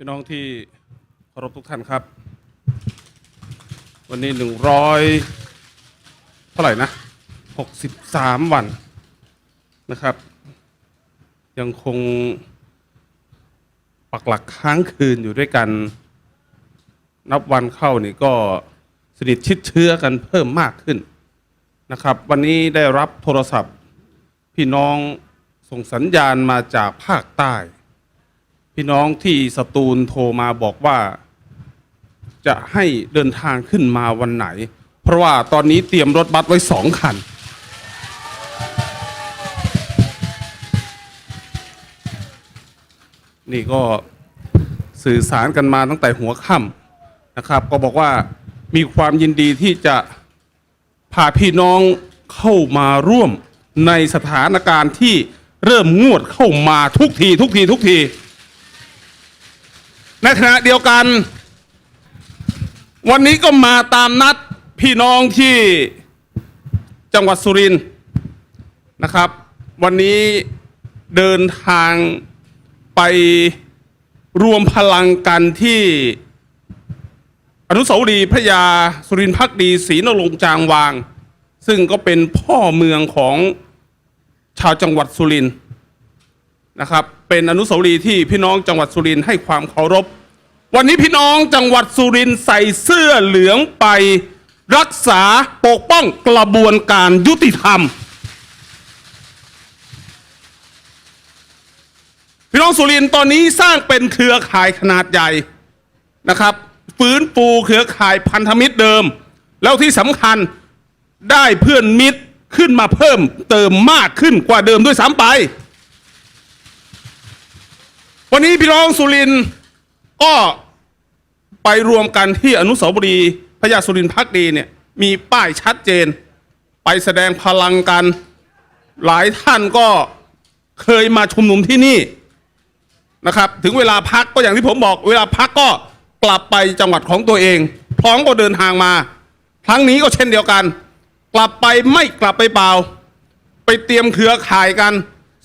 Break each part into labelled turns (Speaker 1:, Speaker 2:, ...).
Speaker 1: พี่น้องที่เคารพทุกท่านครับ วันนี้หนึ่งร้อยเท่าไหร่นะหกสิบสามวันนะครับ ยังคงปักหลักค้างคืนอยู่ด้วยกัน นับวันเข้านี่ก็สนิทชิดเชื้อกันเพิ่มมากขึ้นนะครับ วันนี้ได้รับโทรศัพท์พี่น้องส่งสัญญาณมาจากภาคใต้ พี่น้องที่สตูลโทรมาบอกว่า จะให้เดินทางขึ้นมาวันไหน เพราะว่าตอนนี้เตรียมรถบัสไว้สองคัน นี่ก็สื่อสารกันมาตั้งแต่หัวค่ำนะครับ ก็บอกว่ามีความยินดีที่จะพาพี่น้องเข้ามาร่วมในสถานการณ์ที่เริ่มงวดเข้ามาทุกทีทุกทีทุกที ในขณะเดียวกัน วันนี้ก็มาตามนัดพี่น้องที่จังหวัดสุรินทร์นะครับ วันนี้เดินทางไปรวมพลังกันที่อนุสาวรีย์พระยาสุรินทร์พักดีศรีนรงจางวาง ซึ่งก็เป็นพ่อเมืองของชาวจังหวัดสุรินทร์นะครับ เป็นอนุสาวรีย์ที่พี่น้องจังหวัดสุรินทร์ให้ความเคารพ วันนี้พี่น้องจังหวัดสุรินทร์ใส่เสื้อเหลืองไป รักษาปกป้องกระบวนการยุติธรรม พี่น้องสุรินทร์ตอนนี้สร้างเป็นเครือข่ายขนาดใหญ่นะครับฟื้นฟูเครือข่ายพันธมิตรเดิม แล้วที่สำคัญได้เพื่อนมิตรขึ้นมาเพิ่มเติมมากขึ้นกว่าเดิมด้วยซ้ำไป วันนี้พี่น้องสุรินก็ไปรวมกันที่อนุสาวรีย์พระยาสุรินทร์พักดีเนี่ยมีป้ายชัดเจน ไปแสดงพลังกัน หลายท่านก็เคยมาชุมนุมที่นี่นะครับ ถึงเวลาพักก็อย่างที่ผมบอก เวลาพักก็กลับไปจังหวัดของตัวเองพร้อมก็เดินทางมาครั้งนี้ก็เช่นเดียวกัน กลับไปไม่กลับไปเปล่า ไปเตรียมเครือข่ายกัน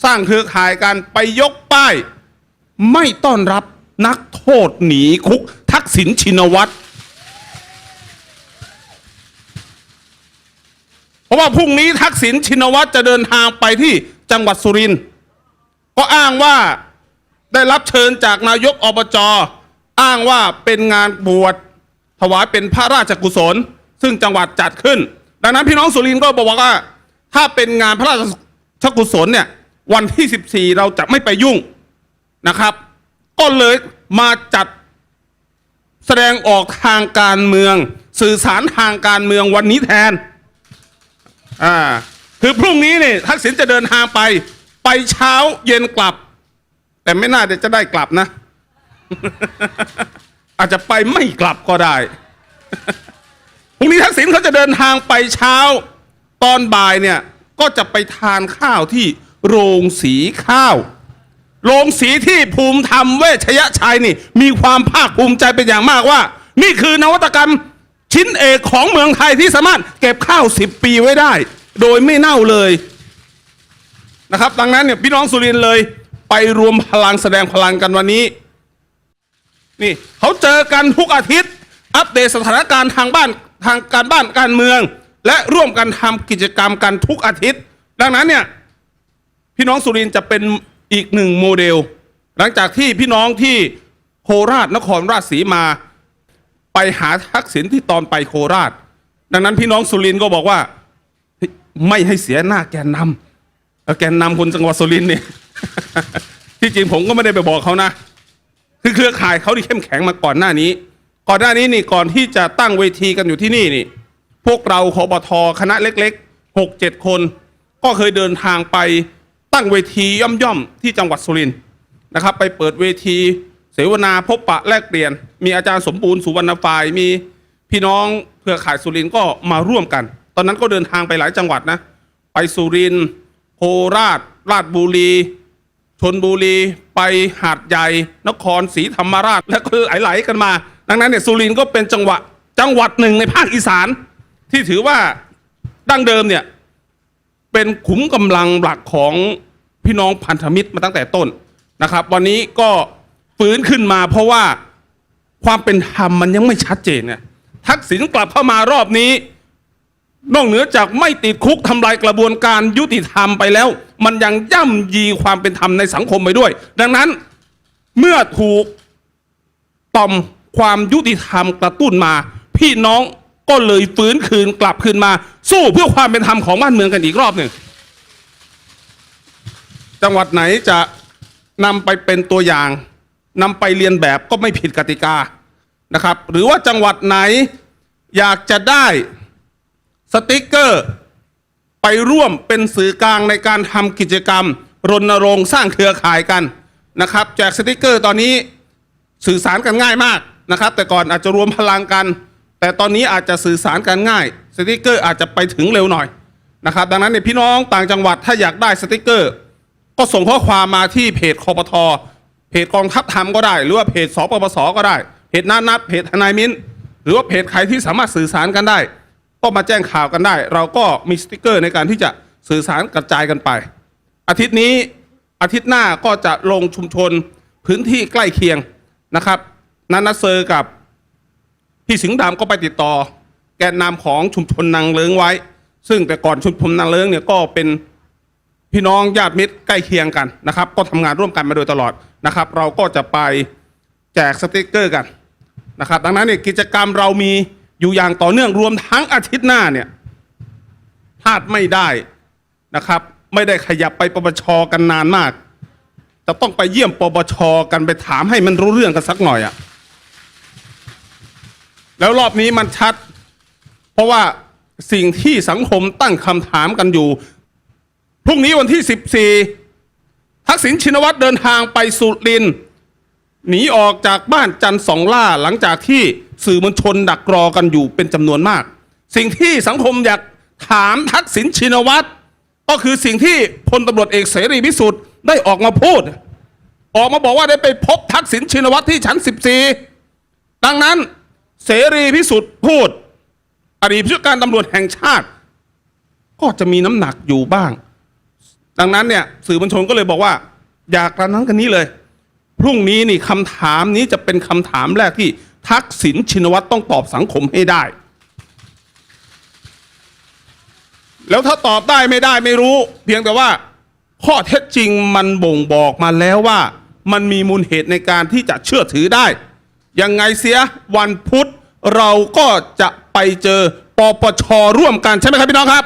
Speaker 1: สร้างเครือข่ายกันไปยกป้าย ไม่ต้อนรับนักโทษหนีคุกทักษิณชินวัตรเพราะว่าพรุ่งนี้ทักษิณชินวัตรจะเดินทางไปที่จังหวัดสุรินทร์ก็อ้างว่าได้รับเชิญจากนายกอบจอ้างว่าเป็นงานบวชถวายเป็นพระราชกุศล ซึ่งจังหวัดจัดขึ้น ดังนั้นพี่น้องสุรินทร์ก็บอกว่า ถ้าเป็นงานพระราชกุศลเนี่ยวันที่ 14 เราจะไม่ไปยุ่ง นะครับ ก็เลยมาจัดแสดงออกทางการเมือง สื่อสารทางการเมืองวันนี้แทนอ่าคือพรุ่งนี้เนี่ยทักษิณจะเดินทางไป ไปเช้าเย็นกลับ แต่ไม่น่าจะได้กลับนะ อาจจะไปไม่กลับก็ได้พรุ่งนี้ทักษิณเขาจะเดินทางไปเช้า ตอนบ่ายเนี่ยก็จะไปทานข้าวที่โรงสีข้าว โรงสีที่ภูมิธรรมเวชยชัยนี่ มีความภาคภูมิใจเป็นอย่างมากว่า นี่คือนวัตกรรมชิ้นเอกของเมืองไทยที่สามารถเก็บข้าวสิบปีไว้ได้ โดยไม่เน่าเลยนะครับ ดังนั้นเนี่ยพี่น้องสุรินเลยไปรวมพลังแสดงพลังกันวันนี้ นี่เขาเจอกันทุกอาทิตย์ อัปเดตสถานการณ์ทางบ้านทางการบ้านการเมือง และร่วมกันทำกิจกรรมกันทุกอาทิตย์ ดังนั้นเนี่ยพี่น้องสุรินจะเป็น อีกหนึ่งโมเดล หลังจากที่พี่น้องที่โคราชนครราชสีมา ไปหาทักษิณที่ตอนไปโคราช ดังนั้นพี่น้องสุรินทร์ก็บอกว่า ไม่ให้เสียหน้าแกนนำแกนนำคนจังหวัดสุรินทร์เนี่ยที่จริงผมก็ไม่ได้ไปบอกเขานะ คือเครือข่ายเขาที่เข้มแข็งมาก่อนหน้านี้ ก่อนหน้านี้นี่ก่อนที่จะตั้งเวทีกันอยู่ที่นี่นี่พวกเราคอบทคณะเล็กๆหกเจ็ดคน ก็เคยเดินทางไป ตั้งเวทีย่อมๆที่จังหวัดสุรินทร์นะครับ ไปเปิดเวทีเสวนาพบปะแลกเปลี่ยน มีอาจารย์สมบูรณ์สุวรรณฟายมีพี่น้องเครือข่ายสุรินทร์ก็มาร่วมกัน ตอนนั้นก็เดินทางไปหลายจังหวัดนะ ไปสุรินทร์โคราช ราชบุรี ชนบุรี ไปหาดใหญ่ นครศรีธรรมราช และก็ไหลๆกันมา ดังนั้นเนี่ยสุรินทร์ก็เป็นจังหวะจังหวัดหนึ่งในภาคอีสาน ที่ถือว่าดั้งเดิมเนี่ย เป็นขุมกำลังหลักของพี่น้องพันธมิตรมาตั้งแต่ต้นนะครับ วันนี้ก็ฟื้นขึ้นมาเพราะว่าความเป็นธรรมมันยังไม่ชัดเจนไงทักษิณกลับเข้ามารอบนี้ นอกเหนือจากไม่ติดคุกทำลายกระบวนการยุติธรรมไปแล้ว มันยังย่ำยีความเป็นธรรมในสังคมไปด้วย ดังนั้นเมื่อถูกต่อมความยุติธรรมกระตุ้นมา พี่น้องก็เลยฟื้นคืนกลับคืนมา สู้เพื่อความเป็นธรรมของบ้านเมืองกันอีกรอบหนึ่งจังหวัดไหนจะนำไปเป็นตัวอย่างนำไปเรียนแบบก็ไม่ผิดกติกานะครับ หรือว่าจังหวัดไหนอยากจะได้สติกเกอร์ไปร่วมเป็นสื่อกลางในการทำกิจกรรม รณรงค์สร้างเครือข่ายกันนะครับแจกสติกเกอร์ตอนนี้สื่อสารกันง่ายมากนะครับ แต่ก่อนอาจจะรวมพลังกัน แต่ตอนนี้อาจจะสื่อสารกันง่าย สติกเกอร์อาจจะไปถึงเร็วหน่อยนะครับ ดังนั้นเนี่ยพี่น้องต่างจังหวัดถ้าอยากได้สติกเกอร์ ก็ส่งข้อความมาที่เพจคอปทอเพจกองทัพธรรมก็ได้ หรือว่าเพจสปปสก็ได้เพจนัดนัดเพจทนายมิ้นหรือว่าเพจใครที่สามารถสื่อสารกันได้ ก็มาแจ้งข่าวกันได้ เราก็มีสติกเกอร์ในการที่จะสื่อสารกระจายกันไป อาทิตย์นี้อาทิตย์หน้าก็จะลงชุมชนพื้นที่ใกล้เคียงนะครับนันนัเซอร์กับ พี่สิงห์ดำก็ไปติดต่อ แกนนำของชุมชนนางเลิงไว้ ซึ่งแต่ก่อนชุมชนนางเลิงเนี่ยก็เป็นพี่น้องญาติมิตรใกล้เคียงกันนะครับ ก็ทำงานร่วมกันมาโดยตลอดนะครับ เราก็จะไปแจกสติกเกอร์กันนะครับ ดังนั้นเนี่ยกิจกรรมเรามีอยู่อย่างต่อเนื่องรวมทั้งอาทิตย์หน้าเนี่ยพลาดไม่ได้นะครับ ไม่ได้ขยับไปปปชกันนานมาก จะต้องไปเยี่ยมปปชกันไปถามให้มันรู้เรื่องกันสักหน่อยอะ แล้วรอบนี้มันชัด เพราะว่าสิ่งที่สังคมตั้งคำถามกันอยู่ พรุ่งนี้วันที่ 14 ทักษิณชินวัตรเดินทางไปสุรินทร์หนีออกจากบ้านจันสองล่าหลังจากที่สื่อมวลชนดักรอกันอยู่เป็นจำนวนมาก สิ่งที่สังคมอยากถามทักษิณชินวัตรก็คือสิ่งที่พลตำรวจเอกเสรีพิสุทธิ์ได้ออกมาพูด ออกมาบอกว่าได้ไปพบทักษิณชินวัตรที่ชั้น 14 ดังนั้น เสรีพิสุทธิ์พูด อดีตผู้การตำรวจแห่งชาติ ก็จะมีน้ำหนักอยู่บ้าง ดังนั้นเนี่ยสื่อมวลชนก็เลยบอกว่า อยากกระนั้นกันนี้เลย พรุ่งนี้นี่คำถามนี้จะเป็นคำถามแรกที่ทักษิณชินวัตรต้องตอบสังคมให้ได้ แล้วถ้าตอบได้ไม่ได้ไม่รู้ เพียงแต่ว่า ข้อเท็จจริงมันบ่งบอกมาแล้วว่า มันมีมูลเหตุในการที่จะเชื่อถือได้ ยังไงเสียวันพุธเราก็จะไปเจอปปชร่วมกันใช่ไหมครับพี่น้องครับ